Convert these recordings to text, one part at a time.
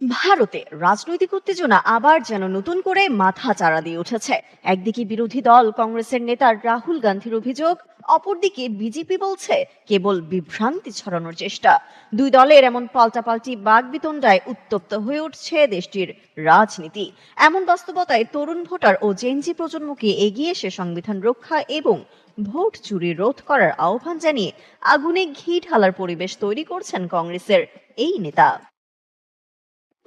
ভারতে রাজনৈতিক উত্তেজনা আবার যেন নতুন করে মাথা চাড়া দিয়ে উঠেছে। একদিকে বিরোধী দল, কংগ্রেসের নেতা রাহুল গান্ধীর অভিযোগ, অপরদিকে বিজেপি বলছে কেবল বিভ্রান্তি ছড়ানোর চেষ্টা। দুই দলের এমন পাল্টাপাল্টি বাগবিতণ্ডায় উত্তপ্ত হয়ে উঠছে দেশটির রাজনীতি। এমন বাস্তবতায় তরুণ ভোটার ও জেনজি প্রজন্মকে এগিয়ে এসে সংবিধান রক্ষা এবং ভোট চুরি রোধ করার আহ্বান জানিয়ে আগুনে ঘি ঢালার পরিবেশ তৈরি করছেন কংগ্রেসের এই নেতা।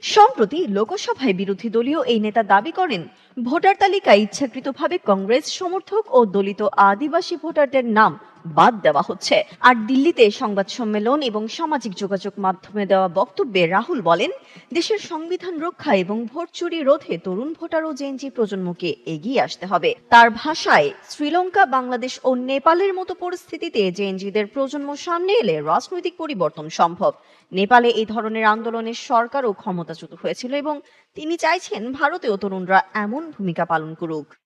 সম্প্রতি লোকসভায় বিরোধী দলীয় এই নেতা দাবি করেন, ভোটার তালিকায় ইচ্ছাকৃতভাবে কংগ্রেস সমর্থক ও দলিত আদিবাসী ভোটারদের নাম বাদ দেওয়া হচ্ছে। আর দিল্লিতে সংবাদ সম্মেলন এবং সামাজিক যোগাযোগ মাধ্যমে দেওয়া বক্তব্যে রাহুল বলেন, দেশের সংবিধান রক্ষা এবং ভোট চুরি রোধে তরুণ ভোটার ও জেনজি প্রজন্মকে এগিয়ে আসতে হবে। তার ভাষায়, শ্রীলঙ্কা, বাংলাদেশ ও নেপালের মতো পরিস্থিতিতে জেনজিদের প্রজন্ম সামনে এলে রাজনৈতিক পরিবর্তন সম্ভব। নেপালে এই ধরনের আন্দোলনের সরকারও ক্ষমতাচ্যুত হয়েছিল এবং তিনি চাইছেন ভারতেও তরুণরা এমন ভূমিকা পালন করুক।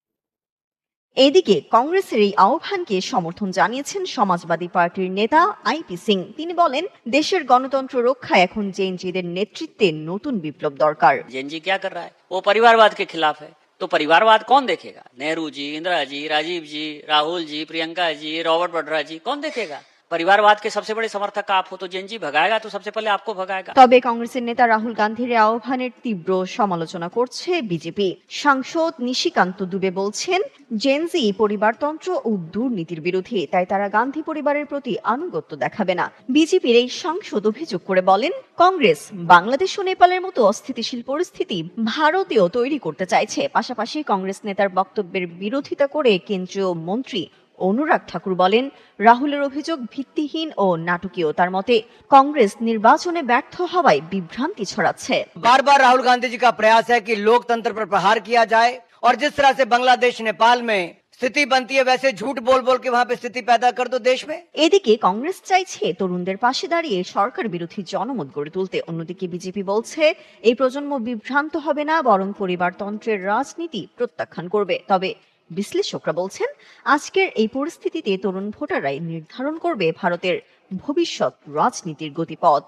এদিকে কংগ্রেসের এই আহ্বানকে সমর্থন জানিয়েছেন সমাজবাদী পার্টির নেতা আইপি সিং তিনি বলেন দেশের গণতন্ত্র রক্ষায় এখন জেনজিদের নেতৃত্বে নতুন বিপ্লব দরকার जेएनजी क्या कर रहा है वो परिवारवाद के खिलाफ है तो परिवारवाद कौन देखेगा नेहरू जी इंदिरा जी राजीव जी राहुल जी प्रियंका जी रॉबर्ट वड्रा जी कौन देखेगा পরিবারবাদ সবচেয়ে বড় সমর্থক আপ তো জেনজি ভগায়েগা তো সবচেয়ে পহলে আপকো ভগায়েগা তবে কংগ্রেসের নেতা রাহুল গান্ধীর আহ্বানের তীব্র সমালোচনা করছে বিজেপি। সাংসদ নিশিকান্ত দুবে বলছেন জেনজি পরিবারতন্ত্র ও দুর্নীতির বিরোধী তাই তারা গান্ধী পরিবারের প্রতি আনুগত্য দেখাবে না। বিজেপির এই সাংসদ অভিযোগ করে বলেন, কংগ্রেস বাংলাদেশ ও নেপালের মতো অস্থিতিশীল পরিস্থিতি ভারতেও তৈরি করতে চাইছে। পাশাপাশি কংগ্রেস নেতার বক্তব্যের বিরোধিতা করে কেন্দ্রীয় মন্ত্রী অনুরাগ ঠাকুর বলেন রাহুলের অভিযোগ ভিত্তিহীন ও নাটকীয় তার মতে কংগ্রেস নির্বাচনে ব্যর্থ হওয়ায় বিভ্রান্তি ছড়াচ্ছে बार बार राहुल गांधी जी का प्रयास है कि लोकतंत्र पर प्रहार किया जाए और जिस तरह से बांग्लादेश नेपाल में स्थिति बनती है वैसे झूठ बोल बोल के वहां पे स्थिति पैदा कर दो देश में এদিকে কংগ্রেস চাইছে তরুণদের পাশে দাঁড়িয়ে সরকার বিরোধী জনমত গড়ে তুলতে অন্যদিকে বিজেপি বলছে এই প্রজন্ম বিভ্রান্ত হবে না বরং পরিবারতন্ত্রের রাজনীতি প্রত্যাখ্যান করবে তবে বিশ্লেষকরা বলছেন আজকের এই পরিস্থিতিতে তরুণ ভোটাররাই নির্ধারণ করবে ভারতের ভবিষ্যৎ রাজনীতির গতিপথ।